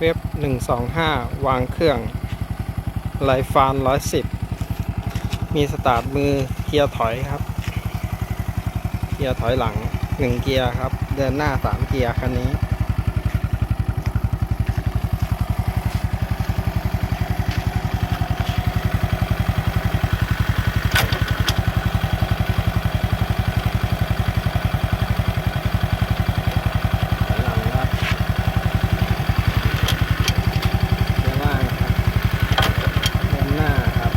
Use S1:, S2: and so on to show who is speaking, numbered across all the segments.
S1: เว็บหนึ่งสองห้าวางเครื่องไลฟานร้อยสิบมีสตาร์ทมือเกียร์ถอยครับ เกียร์ถอยหลังหนึ่งเกียร์ครับ เดินหน้าสามเกียร์คันนี้ ถอยหลังครับเดินล่างครับเดินหน้าครับ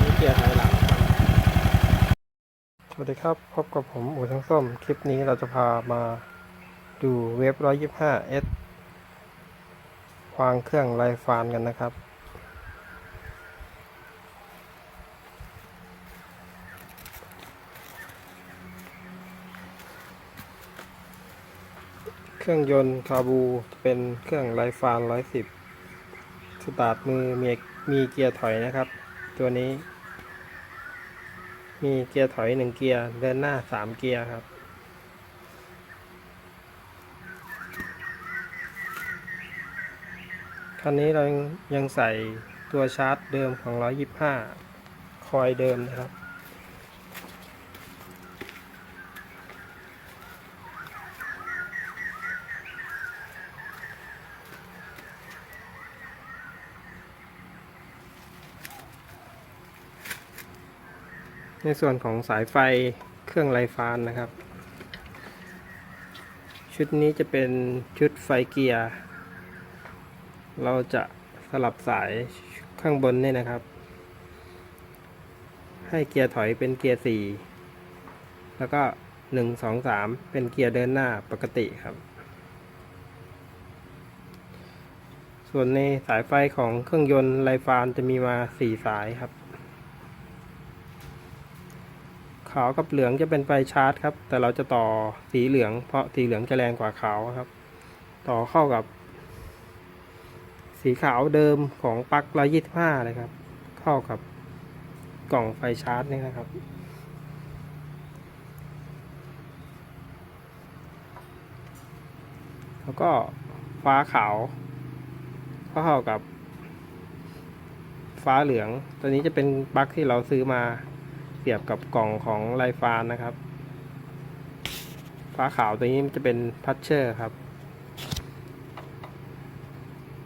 S1: นี่เกียร์ถอยหลังครับ สวัส ดีครับ พบกับผมอู่ทั้งส้ม คลิปนี้เราจะพามาดูเว็บ 125S วางเครื่องไลฟานกันนะครับ เครื่องยนต์คาบูเป็นเครื่องไลฟาน 110 สตาร์ทมือมีมีเกียร์ถอยนะครับ ตัวนี้ มีเกียร์ถอยหนึ่งเกียร์เดินหน้าสามเกียร์ครับ คันนี้เรายังใส่ตัวชาร์จเดิมของ 125 คอยเดิมนะครับ ในส่วนของสายไฟเครื่องไลฟานนะครับ ชุดนี้จะเป็นชุดไฟเกียร์ เราจะสลับสายข้างบนนี่นะครับ ให้เกียร์ถอยเป็นเกียร์สี่แล้วก็หนึ่งสองสามเป็นเกียร์เดินหน้าปกติครับ ส่วนในสายไฟของเครื่องยนต์ไลฟานจะมีมาสี่สายครับ ขาวกับเหลืองจะเป็นไฟชาร์จครับ แต่เราจะต่อสีเหลือง เพราะสีเหลืองจะแรงกว่าขาวครับ ต่อเข้ากับ สีขาวเดิมของปลั๊ก125เลยครับ เข้ากับกล่องไฟชาร์จนี่นะครับ แล้วก็ฟ้าขาวก็เข้ากับ ฟ้าเหลือง ตัวนี้จะเป็นปลั๊กที่เราซื้อมา เสียบกับกล่องของไลฟานนะครับฟ้าขาวตัวนี้มันจะเป็นพัชเชอร์ครับ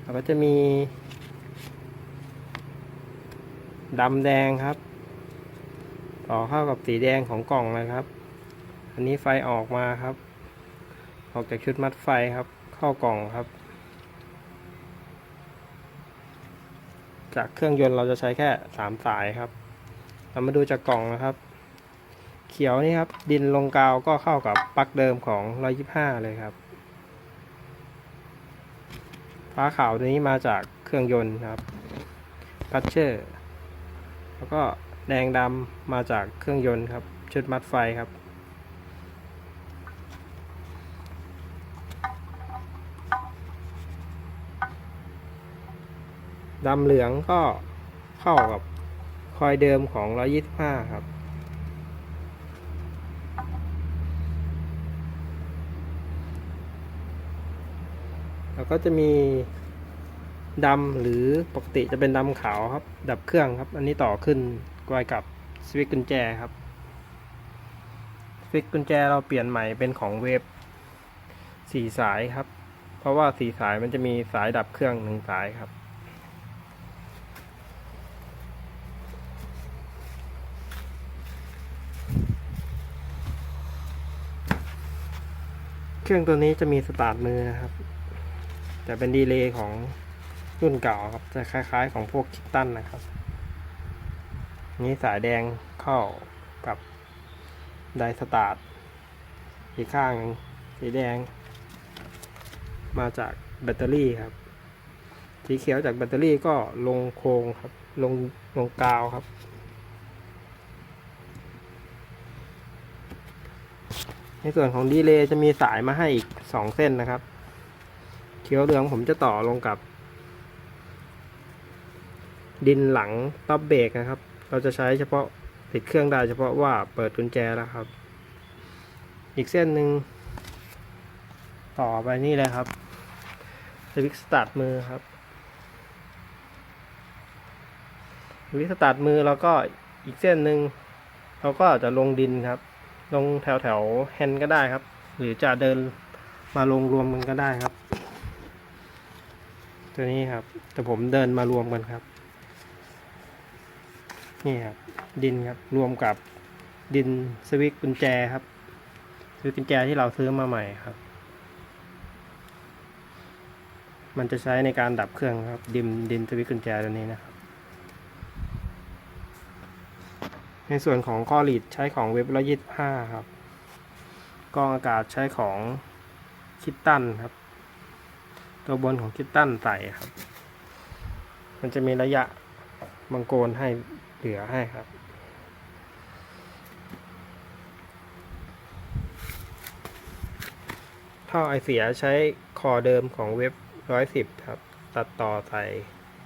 S1: แล้วก็จะมีดำแดงครับ ต่อเข้ากับสีแดงของกล่องเลยครับ อันนี้ไฟออกมาครับ ออกจากชุดมัดไฟครับ เข้ากล่องครับ จากเครื่องยนต์เราจะใช้แค่สามสายครับ เรามาดูจากกล่องนะครับ เขียวนี่ครับ ดินลงกาวก็เข้ากับปลั๊กเดิมของ 125 เลยครับ ฟ้าขาวตัวนี้มาจากเครื่องยนต์ครับพัชเชอร์แล้วก็แดงดำมาจากเครื่องยนต์ครับ ชุดมัดไฟครับดำเหลืองก็เข้ากับ อยเดิมของ 125 ครับแล้วก็จะมีดำหรือปกติจะเป็นดำขาวครับ ดับเครื่องครับ อันนี้ต่อขึ้นไว้กับสวิตกุญแจครับสวิตกุญแจเราเปลี่ยนใหม่เป็นของเวฟสี่สายครับ เพราะว่าสี่สายมันจะมีสายดับเครื่องหนึ่งสายครับ รื่องตัวนี้จะมีสตาร์ทมือนะครับ แต่เป็นดีเลย์ของรุ่นเก่าครับจะคล้ายๆของพวกคิตตันนะครับ นี้สายแดงเข้ากับไดสตาร์ทอีกข้างหนึ่งสีแดง มาจากแบตเตอรี่ครับสีเขียวจากแบตเตอรี่ก็ลงโครงครับ ลงลงกาวครับ ในส่วนของดีเลย์จะมีสายมาให้อีกสองเส้นนะครับ เขียวเหลืองผมจะต่อลงกับ ดินหลังต๊อบเบรกนะครับ เราจะใช้เฉพาะติดเครื่องได้เฉพาะว่าเปิดกุญแจแล้วครับ อีกเส้นหนึ่งต่อไปนี่เลยครับสวิตช์สตาร์ทมือครับสวิตช์สตาร์ทมือแล้วก็อีกเส้นหนึ่งเราก็จะลงดินครับ ลงแถวแถวแฮนก็ได้ครับ หรือจะเดินมาลงรวมกันก็ได้ครับ ตัวนี้ครับ แต่ผมเดินมารวมกันครับ นี่ครับ ดินครับ รวมกับดินสวิตกุญแจครับสวิตกุญแจที่เราซื้อมาใหม่ครับ มันจะใช้ในการดับเครื่องครับ ดินดินสวิตกุญแจตัวนี้นะครับ ในส่วนของข้อหลีดใช้ของเว็บละยี่สิบห้าครับกรองอากาศใช้ของคิตตันครับ ตัวบนของคิตตันใส่ครับ มันจะมีระยะบังโกนให้เหลือให้ครับ ท่อไอเสียใช้คอเดิมของเว็บร้อยสิบครับ ตัดต่อใส่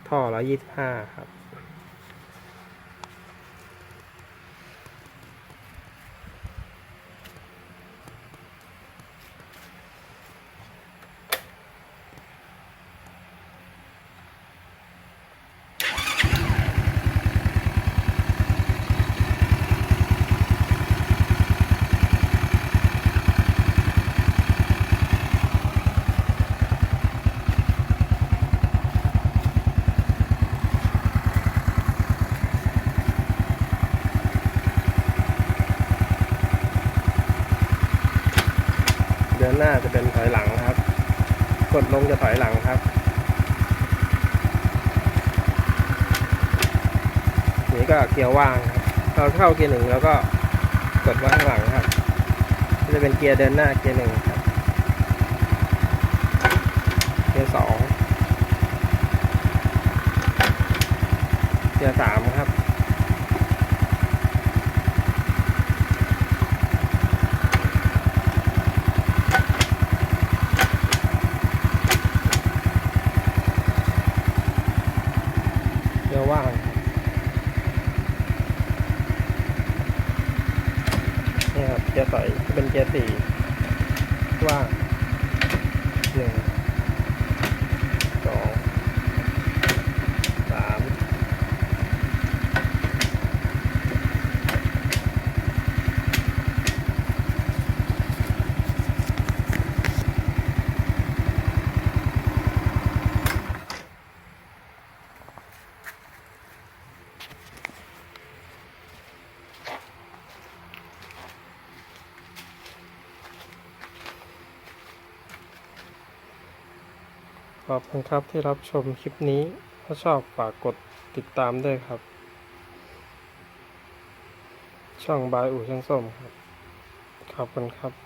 S1: ท่อร้อยยี่สิบห้าครับ หน้าจะเป็นถอยหลังครับ กดลงจะถอยหลังครับ นี่ก็เกียร์ว่างครับเราเข้าเกียร์หนึ่งแล้วก็กดไว้ข้างหลังครับจะเป็นเกียร์เดินหน้าเกียร์หนึ่งครับ เกียร์สองเกียร์สามครับ เกียร์ว่างครับนี่ครับ เกียร์ถอยเป็นเกียร์สี่ว่างหนึ่งสองสาม ขอบคุณครับที่รับชมคลิปนี้ ถ้าชอบฝากกดติดตามด้วยครับ ช่องบายอู่ช่างส้มครับ ขอบคุณครับ